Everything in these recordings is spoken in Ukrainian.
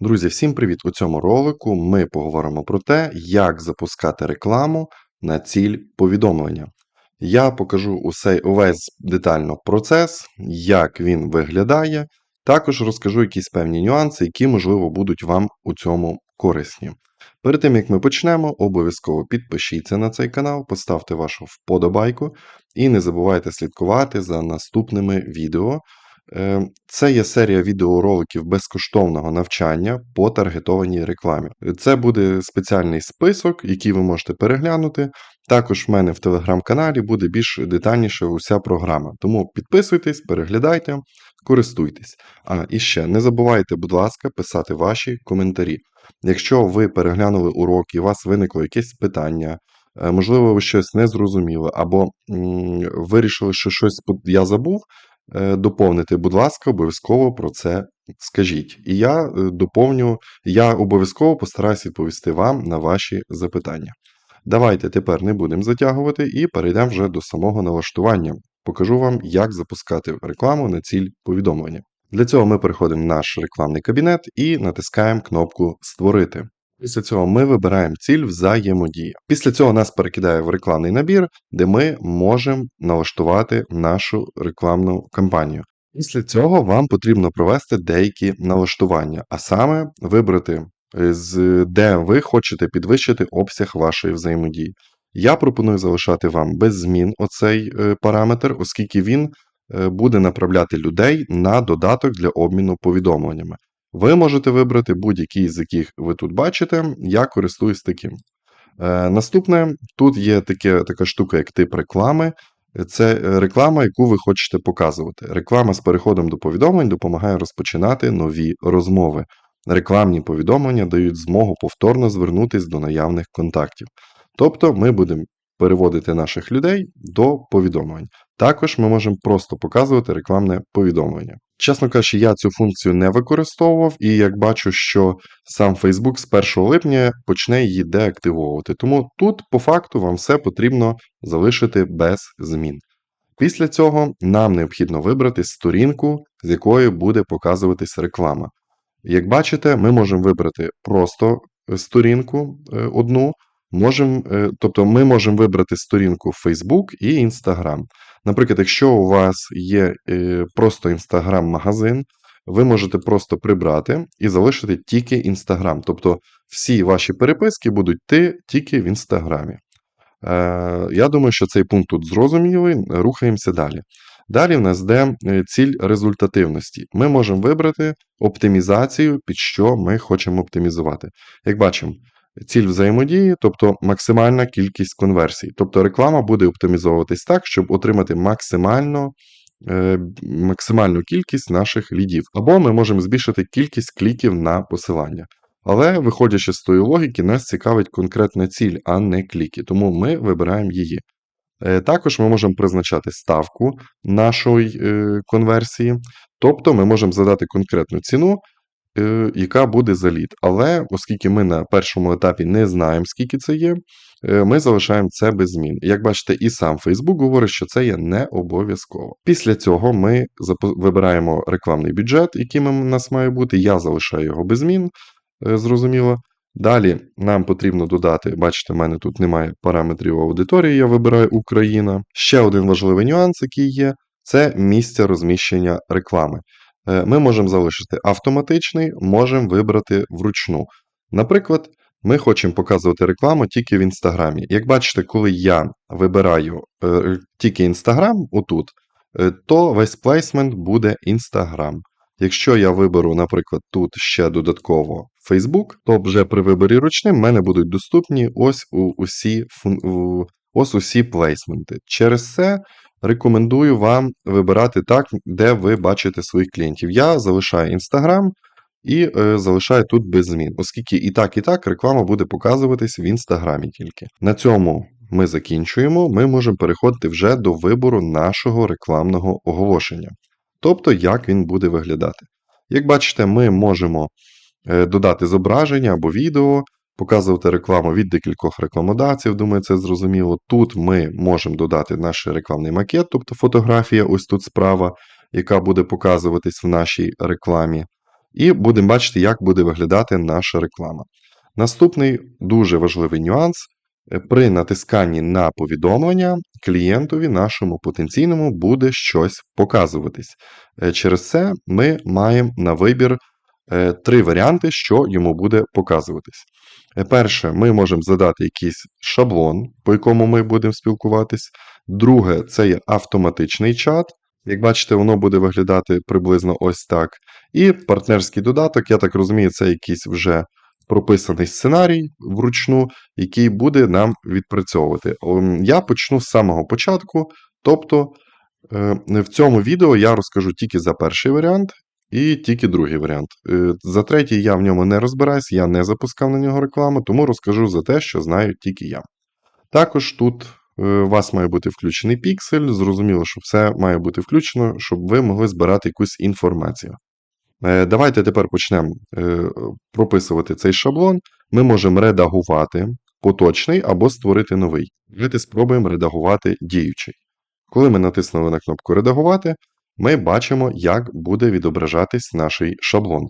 Друзі, всім привіт! У цьому ролику ми поговоримо про те, як запускати рекламу на ціль повідомлення. Я покажу усе, увесь детально процес, як він виглядає, також розкажу якісь певні нюанси, які, можливо, будуть вам у цьому корисні. Перед тим як ми почнемо, обов'язково підпишіться на цей канал, поставте вашу вподобайку і не забувайте слідкувати за наступними відео. Е, Це є серія відеороликів безкоштовного навчання по таргетованій рекламі. Це буде спеціальний список, який ви можете переглянути. Також в мене в телеграм-каналі буде більш детальніше уся програма. Тому підписуйтесь, переглядайте, користуйтесь. А і ще не забувайте, будь ласка, писати ваші коментарі. Якщо ви переглянули урок і у вас виникло якесь питання, е, можливо, ви щось не зрозуміли, або м, вирішили, що щось я забув доповнити, будь ласка, обов'язково про це скажіть. І я е, доповню, я обов'язково постараюсь відповісти вам на ваші запитання. Давайте тепер не будемо затягувати і перейдемо вже до самого налаштування. Покажу вам, як запускати рекламу на ціль повідомлення. Для цього ми переходимо в наш рекламний кабінет і натискаємо кнопку Створити. Після цього ми вибираємо ціль взаємодія. Після цього нас перекидає в рекламний набір, де ми можемо налаштувати нашу рекламну кампанію. Після цього вам потрібно провести деякі налаштування, а саме вибрати, е, де ви хочете підвищити обсяг вашої взаємодії. Я пропоную залишати вам без змін оцей е, параметр, оскільки він е, буде направляти людей на додаток для обміну повідомленнями. Ви можете вибрати будь-який з яких ви тут бачите. Я користуюсь таким. Е, наступне, тут є таке, така штука, як тип реклами. Це е, реклама, яку ви хочете показувати. Реклама з переходом до повідомлень допомагає розпочинати нові розмови. Рекламні повідомлення дають змогу повторно звернутися до наявних контактів. Тобто ми будемо переводити наших людей до повідомлень. Також ми можемо просто показувати рекламне повідомлення. Чесно кажучи, я цю функцію не використовував, і як бачу, що сам Facebook з 1 липня почне її деактивовувати. Тому тут, по факту, вам все потрібно залишити без змін. Після цього нам необхідно вибрати сторінку, з якої буде показуватись реклама. Як бачите, ми можемо вибрати просто е, сторінку е, одну, можем, е, тобто ми можемо вибрати сторінку Facebook і Instagram. Наприклад, якщо у вас є е, просто Instagram-магазин, ви можете просто прибрати і залишити тільки Instagram. Тобто всі ваші переписки будуть йти тільки в Інстаграмі. Е, Я думаю, що цей пункт тут зрозумілий. Рухаємося далі. Далі в нас йде е, ціль результативності. Ми можемо вибрати оптимізацію, під що ми хочемо оптимізувати. Як бачимо, ціль взаємодії, тобто максимальна кількість конверсій. Тобто реклама буде оптимізовуватись так, щоб отримати максимально, е, максимальну кількість наших лідів. Або ми можемо збільшити кількість кліків на посилання. Але, виходячи з тої логіки, нас цікавить конкретна ціль, а не кліки. Тому ми вибираємо її. Е, Також ми можемо призначати ставку нашої е, конверсії, тобто ми можемо задати конкретну ціну, яка буде за лід. Але оскільки ми на першому етапі не знаємо, скільки це є, е, ми залишаємо це без змін. Як бачите, і сам Facebook говорить, що це є не обов'язково. Після цього ми вибираємо рекламний бюджет, який у нас має бути. Я залишаю його без змін, е, зрозуміло. Далі нам потрібно додати, бачите, в мене тут немає параметрів аудиторії, я вибираю Україна. Ще один важливий нюанс, який є, це місце розміщення реклами. Е, Ми можемо залишити автоматичний, можемо вибрати вручну. Наприклад, ми хочемо показувати рекламу тільки в Інстаграмі. Як бачите, коли я вибираю е, тільки Інстаграм отут, е, то весь плейсмент буде Інстаграм. Якщо я виберу, наприклад, тут ще додатково Facebook, то вже при виборі ручним в мене будуть доступні ось у, усі, ось усі плейсменти. Через це рекомендую вам вибирати так, де ви бачите своїх клієнтів. Я залишаю Instagram і е, залишаю тут без змін, оскільки і так, і так реклама буде показуватись в Інстаграмі тільки. На цьому ми закінчуємо. Ми можемо переходити вже до вибору нашого рекламного оголошення. Тобто, як він буде виглядати. Як бачите, ми можемо е, додати зображення або відео, показувати рекламу від декількох рекламодавців, думаю, це зрозуміло. Тут ми можемо додати наш рекламний макет, тобто фотографія, ось тут справа, яка буде показуватись в нашій рекламі. і будемо бачити, як буде виглядати наша реклама. Наступний дуже важливий нюанс. Е, При натисканні на повідомлення клієнтові нашому потенційному буде щось показуватись. Е, Через це ми маємо на вибір три варіанти, що йому буде показуватись. Е, Перше, ми можемо задати якийсь шаблон, по якому ми будемо спілкуватись. Друге, це є автоматичний чат. Як бачите, воно буде виглядати приблизно ось так. І партнерський додаток, я так розумію, це якийсь вже прописаний сценарій вручну, який буде нам відпрацьовувати. Я почну з самого початку. Тобто е, в цьому відео я розкажу тільки за перший варіант і тільки другий варіант. Е, За третій я в ньому не розбираюсь, я не запускав на нього рекламу, тому розкажу за те, що знаю тільки я. Також тут е, у вас має бути включений піксель. Зрозуміло, що все має бути включено, щоб ви могли збирати якусь інформацію. Е, Давайте тепер почнемо прописувати цей шаблон. Ми можемо редагувати поточний або створити новий. Давайте спробуємо редагувати діючий. Коли ми натиснули на кнопку Редагувати, ми бачимо, як буде відображатись наш шаблон.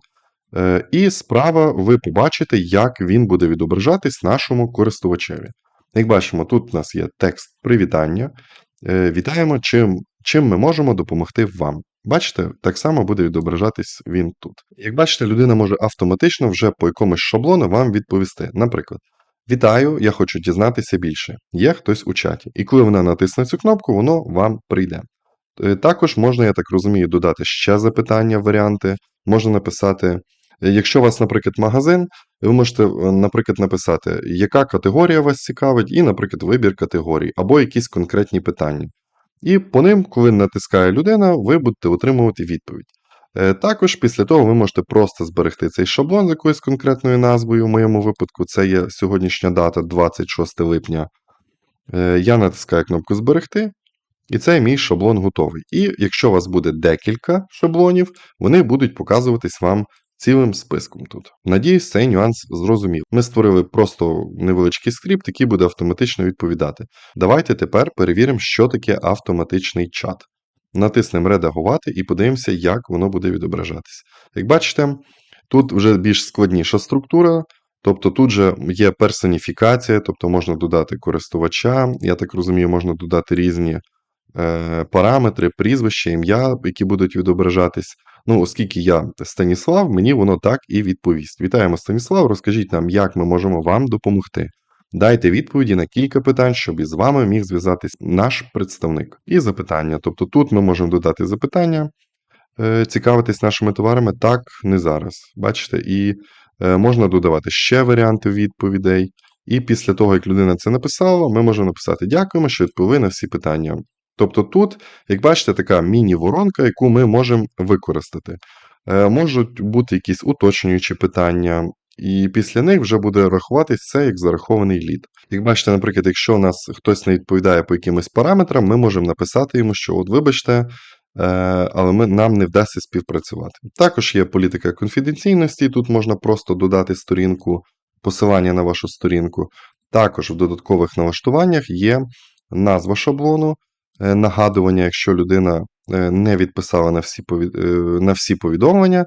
Е, І справа ви побачите, як він буде відображатись нашому користувачеві. Як бачимо, тут у нас є текст привітання. Е, Вітаємо, чим, чим ми можемо допомогти вам. Бачите, так само буде відображатись він тут. Як бачите, людина може автоматично вже по якомусь шаблону вам відповісти. Наприклад, Вітаю, я хочу дізнатися більше. Є хтось у чаті. І коли вона натисне цю кнопку, воно вам прийде. Е, Також можна, я так розумію, додати ще запитання, варіанти. Можна написати, е, якщо у вас, наприклад, магазин, ви можете, е, наприклад, написати, яка категорія вас цікавить, і, наприклад, вибір категорій, або якісь конкретні питання. І по ним, коли натискає людина, ви будете отримувати відповідь. Також після того ви можете просто зберегти цей шаблон з якоюсь конкретною назвою. В моєму випадку це є сьогоднішня дата, 26 липня. Я натискаю кнопку Зберегти, і цей мій шаблон готовий. І якщо у вас буде декілька шаблонів, вони будуть показуватись вам цілим списком тут. Надіюсь, цей нюанс зрозумів. Ми створили просто невеличкий скрипт, який буде автоматично відповідати. Давайте тепер перевіримо, що таке автоматичний чат. Натиснемо Редагувати і подивимося, як воно буде відображатися. Як бачите, тут вже більш складніша структура, тобто тут же є персоніфікація, тобто можна додати користувача, я так розумію, можна додати різні параметри, прізвище, ім'я, які будуть відображатись. Ну, оскільки я Станіслав, мені воно так і відповість. Вітаємо, Станіслав, розкажіть нам, як ми можемо вам допомогти. Дайте відповіді на кілька питань, щоб із вами міг зв'язатись наш представник. І запитання. Тобто тут ми можемо додати запитання, е, цікавитись нашими товарами, так, не зараз. Бачите, і е, можна додавати ще варіанти відповідей. І після того, як людина це написала, ми можемо написати Дякуємо, що відповіли на всі питання. Тобто тут, як бачите, така міні-воронка, яку ми можемо використати. Е, Можуть бути якісь уточнюючі питання, і після них вже буде рахуватись це як зарахований лід. Як бачите, наприклад, якщо у нас хтось не відповідає по якимось параметрам, ми можемо написати йому, що от вибачте, е, але ми, нам не вдасться співпрацювати. Також є політика конфіденційності, тут можна просто додати сторінку, посилання на вашу сторінку. Також в додаткових налаштуваннях є назва шаблону, нагадування, якщо людина е, не відписала на всі, е, на всі повідомлення.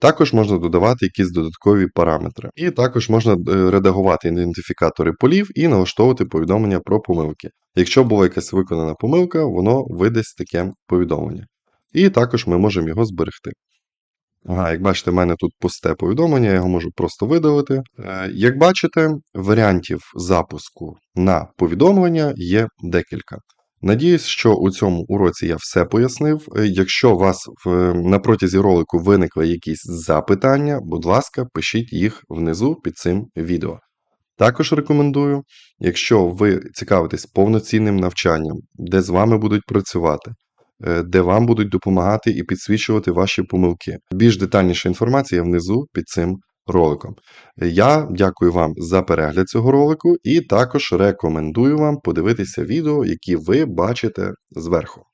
Також можна додавати якісь додаткові параметри. І також можна е, редагувати ідентифікатори полів і налаштовувати повідомлення про помилки. Якщо була якась виконана помилка, воно видасть таке повідомлення. І також ми можемо його зберегти. Ага, як бачите, в мене тут пусте повідомлення, я його можу просто видалити. Е, Як бачите, варіантів запуску на повідомлення є декілька. Надіюсь, що у цьому уроці я все пояснив. Е, Якщо у вас на протязі ролику виникли якісь запитання, будь ласка, пишіть їх внизу під цим відео. Також рекомендую, якщо ви цікавитесь повноцінним навчанням, де з вами будуть працювати, е, де вам будуть допомагати і підсвічувати ваші помилки. Більш детальніша інформація внизу під цим роликом. Я дякую вам за перегляд цього ролику і також рекомендую вам подивитися відео, які ви бачите зверху.